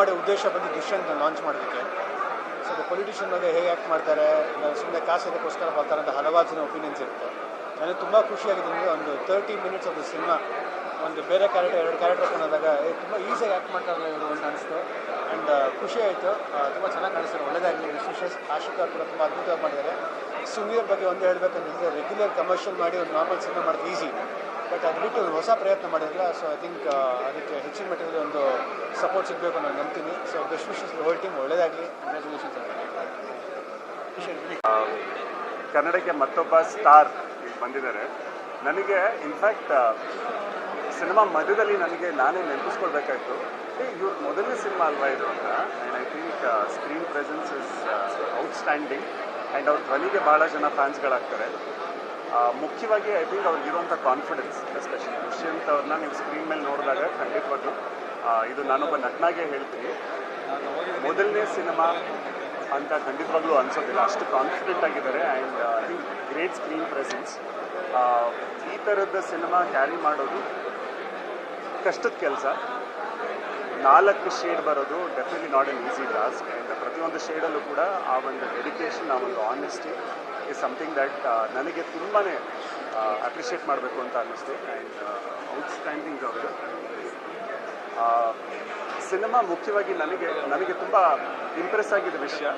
ಮಾಡೋ ಉದ್ದೇಶ ಬಂದು ದುಷ್ಯಂತ ಲಾಂಚ್ ಮಾಡೋದಕ್ಕೆ. ಸೊ ಪೊಲಿಟಿಷಿಯನ್ ಬಗ್ಗೆ ಹೇಗೆ ಆ್ಯಕ್ಟ್ ಮಾಡ್ತಾರೆ ಸುಮ್ಮನೆ ಕಾಸು ಇದಕ್ಕೋಸ್ಕರ ಬರ್ತಾರೆ ಅಂತ ಹಲವಾರು ಜನ ಒಪಿನಿಯನ್ಸ್ ಇರುತ್ತೆ. ನನಗೆ ತುಂಬ ಖುಷಿಯಾಗಿದೆ ಅಂದರೆ ಒಂದು thirty minutes of the cinema ಒಂದು ಬೇರೆ ಕ್ಯಾರೆಕ್ಟರ್ ಎರಡು ಕ್ಯಾರೆಕ್ಟರ್ ಏ, ತುಂಬ ಈಸಿಯಾಗಿ ಆ್ಯಕ್ಟ್ ಮಾಡ್ತಾರಲ್ಲ ಇವರು ಅಂತ ಅನಿಸ್ತು. ಖುಷಿ ಆಯಿತು. ತುಂಬ ಚೆನ್ನಾಗಿ ಕಾಣಿಸ್ತಾರೆ ಒಳ್ಳೆಯದಾಗಲಿ ವಿಶೇಷ ಆಶಿಕಾ ಕೂಡ ತುಂಬ ಅದ್ಭುತವಾಗಿ ಮಾಡಿದ್ದಾರೆ. ಸುಮೀರ್ ಬಗ್ಗೆ ಒಂದು ಹೇಳಬೇಕಂತಂದರೆ ರೆಗ್ಯುಲರ್ ಕಮರ್ಷಿಯಲ್ ಮಾಡಿ ಒಂದು ನಾರ್ಮಲ್ ಸಿನಿಮಾ ಮಾಡೋದು ಈಸಿ ಬಟ್ ಅದು ಬಿಟ್ಟು ಒಂದು ಹೊಸ ಪ್ರಯತ್ನ ಮಾಡಿರಲ್ಲ ಸೊ ಐ ಥಿಂಕ್ ಅದಕ್ಕೆ ಹೆಚ್ಚಿನ ಮಟ್ಟದಲ್ಲಿ ಒಂದು ಸಪೋರ್ಟ್ ಸಿಗಬೇಕು ನಾನು ನಂಬ್ತೀನಿ. So best wishes whole team ಒಳ್ಳೆಯದಾಗಲಿ ಕಂಗ್ರ್ಯಾಚುಲೇಷನ್ಸ್ ಕನ್ನಡಕ್ಕೆ ಮತ್ತೊಬ್ಬ ಸ್ಟಾರ್ ಬಂದಿದ್ದಾರೆ. ನನಗೆ ಇನ್ಫ್ಯಾಕ್ಟ್ ಸಿನಿಮಾ ಮಧ್ಯದಲ್ಲಿ ನನಗೆ ನಾನೇ ನೆನಪಿಸ್ಕೊಳ್ಬೇಕಾಯ್ತು. ಏ ಇವ್ರ ಮೊದಲನೇ ಸಿನಿಮಾ ಅಲ್ವಾ ಇದು ಅಂತ? And I think screen presence is outstanding and ಅವ್ರ ಧ್ವನಿಗೆ ಭಾಳ ಜನ ಫ್ಯಾನ್ಸ್ಗಳಾಗ್ತಾರೆ. ಮುಖ್ಯವಾಗಿ ಐ ಥಿಂಕ್ ಅವ್ರಿಗಿರುವಂಥ ಕಾನ್ಫಿಡೆನ್ಸ್ ಎಸ್ಪೆಷಲಿ ದುಷ್ಯಂತ್ ಅವ್ರನ್ನ ನೀವು ಸ್ಕ್ರೀನ್ ಮೇಲೆ ನೋಡಿದಾಗ ಖಂಡಿತವಾಗ್ಲೂ ಇದು ನಾನೊಬ್ಬ ನಟನಾಗೆ ಹೇಳ್ತೀನಿ. ಮೊದಲನೇ ಸಿನಿಮಾ ಅಂತ ಖಂಡಿತವಾಗ್ಲೂ ಅನ್ಸೋದಿಲ್ಲ. ಅಷ್ಟು ಕಾನ್ಫಿಡೆಂಟ್ ಆಗಿದ್ದಾರೆ. And I think great screen presence ಈ ಥರದ ಸಿನಿಮಾ ಕ್ಯಾರಿ ಮಾಡೋದು ಕಷ್ಟದ ಕೆಲಸ. ನಾಲ್ಕು ಶೇಡ್ ಬರೋದು definitely not an easy task and ಪ್ರತಿಯೊಂದು ಶೇಡಲ್ಲೂ ಕೂಡ ಆ ಒಂದು ಡೆಡಿಕೇಶನ್ ಆ ಒಂದು ಆನೆಸ್ಟಿ ಇಸ್ ಸಮಥಿಂಗ್ ದಟ್ ನನಗೆ ತುಂಬಾ ಅಪ್ರಿಷಿಯೇಟ್ ಮಾಡಬೇಕು ಅಂತ ಅನ್ನಿಸ್ತು. ಆ್ಯಂಡ್ ಔಟ್ಸ್ಟ್ಯಾಂಡಿಂಗ್ ಅವರು ಸಿನಿಮಾ ಮುಖ್ಯವಾಗಿ ನನಗೆ ನನಗೆ ತುಂಬ ಇಂಪ್ರೆಸ್ ಆಗಿದ್ದ ವಿಷಯ.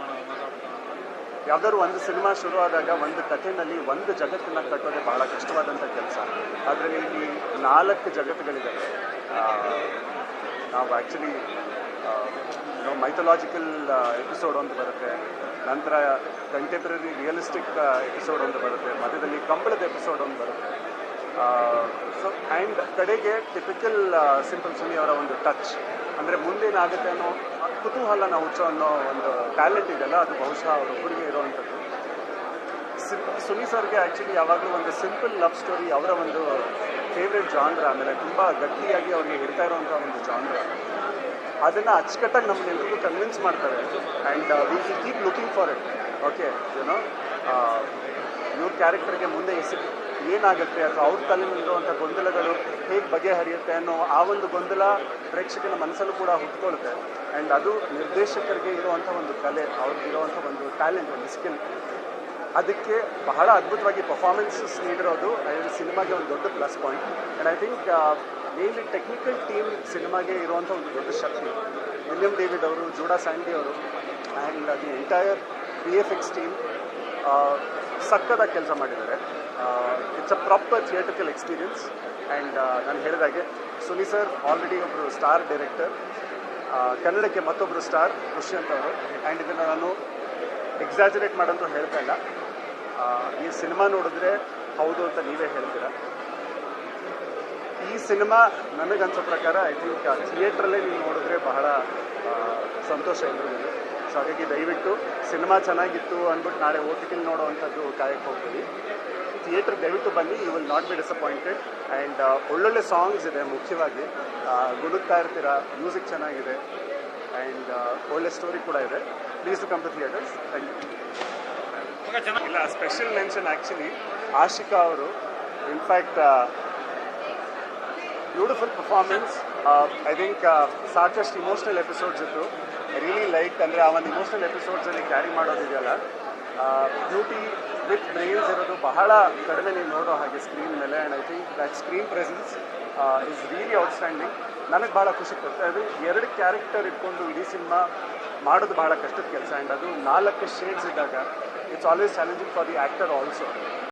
ಯಾವ್ದಾದ್ರು ಒಂದು ಸಿನಿಮಾ ಶುರುವಾದಾಗ ಒಂದು ಕಥೆನಲ್ಲಿ ಒಂದು ಜಗತ್ತನ್ನು ಕಟ್ಟೋದೆ ಬಹಳ ಕಷ್ಟವಾದಂಥ ಕೆಲಸ. ಅದರಲ್ಲಿ ಇಲ್ಲಿ ನಾಲ್ಕು ಜಗತ್ತುಗಳಿದೆ. ನಾವು ಆ್ಯಕ್ಚುಲಿ ಮೈಥಲಾಜಿಕಲ್ ಎಪಿಸೋಡ್ ಒಂದು ಬರುತ್ತೆ. ನಂತರ ಕಂಟೆಂಪ್ರರಿ ರಿಯಲಿಸ್ಟಿಕ್ ಎಪಿಸೋಡ್ ಒಂದು ಬರುತ್ತೆ. ಮಧ್ಯದಲ್ಲಿ ಕಂಬಳದ ಎಪಿಸೋಡ್ ಒಂದು ಬರುತ್ತೆ. ಸೊ ಆ್ಯಂಡ್ ಕಡೆಗೆ ಟಿಪಿಕಲ್ ಸಿಂಪಲ್ ಸುನಿ ಅವರ ಒಂದು ಟಚ್ ಅಂದರೆ ಮುಂದೇನಾಗುತ್ತೆ ಅನ್ನೋ ಕುತೂಹಲ ನಾವು ಹುಚ್ಚೋ ಅನ್ನೋ ಒಂದು ಟ್ಯಾಲೆಂಟ್ ಇದೆಯಲ್ಲ, ಅದು ಬಹುಶಃ ಅವರೊಬ್ಬರಿಗೆ ಇರುವಂಥದ್ದು. ಸಿಂಪಲ್ ಸುನಿ ಸರ್ಗೆ ಆ್ಯಕ್ಚುಲಿ ಯಾವಾಗಲೂ ಒಂದು ಸಿಂಪಲ್ ಲವ್ ಸ್ಟೋರಿ ಅವರ ಒಂದು ಫೇವ್ರೆಟ್ ಜಾನ್ರ ಆಮೇಲೆ ತುಂಬ ಗಟ್ಟಿಯಾಗಿ ಅವ್ರಿಗೆ ಹಿಡ್ತಾ ಇರೋವಂಥ ಒಂದು ಜಾನ್ರ ಅದನ್ನು ಅಚ್ಚುಕಟ್ಟಾಗಿ ನಮ್ಮನ್ನೆಲ್ಲರಿಗೂ ಕನ್ವಿನ್ಸ್ ಮಾಡ್ತಾರೆ. And we keep looking for it okay ಏನೋ ಇವ್ರ ಕ್ಯಾರೆಕ್ಟರ್ಗೆ ಮುಂದೆ ಹೆಸರು ಏನಾಗುತ್ತೆ ಅಥವಾ ಅವ್ರ ತಲೆಯಲ್ಲಿರುವಂಥ ಗೊಂದಲಗಳು ಹೇಗೆ ಬಗೆಹರಿಯುತ್ತೆ ಅನ್ನೋ ಆ ಒಂದು ಗೊಂದಲ ಪ್ರೇಕ್ಷಕನ ಮನಸ್ಸಲ್ಲೂ ಕೂಡ ಹುಟ್ಕೊಳ್ಳುತ್ತೆ ಆ್ಯಂಡ್ ಅದು ನಿರ್ದೇಶಕರಿಗೆ ಇರುವಂಥ ಒಂದು ಕಲೆ ಅವ್ರಿಗಿರುವಂಥ ಒಂದು ಟ್ಯಾಲೆಂಟ್ ಒಂದು ಸ್ಕಿಲ್ ಅದಕ್ಕೆ ಬಹಳ ಅದ್ಭುತವಾಗಿ ಪರ್ಫಾರ್ಮೆನ್ಸಸ್ ನೀಡಿರೋದು ಸಿನಿಮಾಗೆ ಒಂದು ದೊಡ್ಡ plus point and I think mainly technical team ಸಿನಿಮಾಗೆ ಇರುವಂಥ ಒಂದು ದೊಡ್ಡ ಶಕ್ತಿ. ವಿಲಿಯಂ ಡೇವಿಡ್ ಅವರು, ಜೂಡಾ ಸ್ಯಾಂಡಿ ಅವರು and the entire V F X team ಸಕ್ಕದಾಗಿ ಕೆಲಸ ಮಾಡಿದ್ದಾರೆ. It's a proper theatrical experience and ನಾನು ಹೇಳಿದಾಗೆ ಸುನಿ ಸರ್ ಆಲ್ರೆಡಿ ಒಬ್ಬರು ಸ್ಟಾರ್ ಡೈರೆಕ್ಟರ್ ಕನ್ನಡಕ್ಕೆ ಮತ್ತೊಬ್ಬರು ಸ್ಟಾರ್ ದುಷ್ಯಂತ್ ಅವರು. ಆ್ಯಂಡ್ ಇದನ್ನು ನಾನು ಎಕ್ಸಾಜರೇಟ್ ಮಾಡಂತೂ ಹೇಳ್ತಾ ಇಲ್ಲ. ಈ ಸಿನಿಮಾ ನೋಡಿದ್ರೆ ಹೌದು ಅಂತ ನೀವೇ ಹೇಳ್ತೀರಾ? ಈ ಸಿನಿಮಾ ನನಗನ್ಸೋ ಪ್ರಕಾರ ಐ ಥಿಂಕ್ ಥಿಯೇಟ್ರಲ್ಲೇ ನೀವು ನೋಡಿದ್ರೆ ಬಹಳ ಸಂತೋಷ ಎಲ್ರಿಗೂ ಸೊ ಹಾಗಾಗಿ ದಯವಿಟ್ಟು ಸಿನಿಮಾ ಚೆನ್ನಾಗಿತ್ತು ಅಂದ್ಬಿಟ್ಟು ನಾಳೆ ಓ ಟಿ ಟಿಲಿ ನೋಡೋವಂಥದ್ದು ಕಾಯಕ್ಕೆ ಹೋಗ್ತೀವಿ ಥಿಯೇಟ್ರ್ ದಯವಿಟ್ಟು ಬನ್ನಿ you will not be disappointed and ಒಳ್ಳೊಳ್ಳೆ ಸಾಂಗ್ಸ್ ಇದೆ ಮುಖ್ಯವಾಗಿ. ಗುಡುಕ್ತಾ ಇರ್ತೀರಾ ಮ್ಯೂಸಿಕ್ ಚೆನ್ನಾಗಿದೆ. ಆ್ಯಂಡ್ ಒಳ್ಳೆ ಸ್ಟೋರಿ ಕೂಡ ಇದೆ. Please to come to theatres thank you ಇಲ್ಲ ಸ್ಪೆಷಲ್ ಮೆನ್ಷನ್ ಆ್ಯಕ್ಚುಲಿ ಆಶಿಕಾ ಅವರು in fact beautiful performance I think ಸಾಕಷ್ಟು ಇಮೋಷ್ನಲ್ ಎಪಿಸೋಡ್ಸ್ ಇತ್ತು. ರಿಯಲಿ ಲೈಕ್ ಅಂದರೆ, ಆ ಒಂದು ಇಮೋಷ್ನಲ್ ಎಪಿಸೋಡ್ಸಲ್ಲಿ ಕ್ಯಾರಿ ಮಾಡೋದಿದೆಯಲ್ಲ. ಬ್ಯೂಟಿ ವಿತ್ ಬ್ರೈನ್ಸ್ ಇರೋದು ಬಹಳ ಕಡಿಮೆ ನೀವು ನೋಡೋ ಹಾಗೆ ಸ್ಕ್ರೀನ್ ಮೇಲೆ and I think that screen presence is really outstanding ನನಗೆ ಭಾಳ ಖುಷಿ ಕೊಡ್ತಾ ಅದು ಎರಡು ಕ್ಯಾರೆಕ್ಟರ್ ಇಟ್ಕೊಂಡು ಇಡೀ ಸಿನಿಮಾ ಮಾಡೋದು ಬಹಳ ಕಷ್ಟದ ಕೆಲಸ ಆ್ಯಂಡ್ ಅದು ನಾಲ್ಕು ಶೇಡ್ಸ್ ಇದ್ದಾಗ it's always challenging for the actor also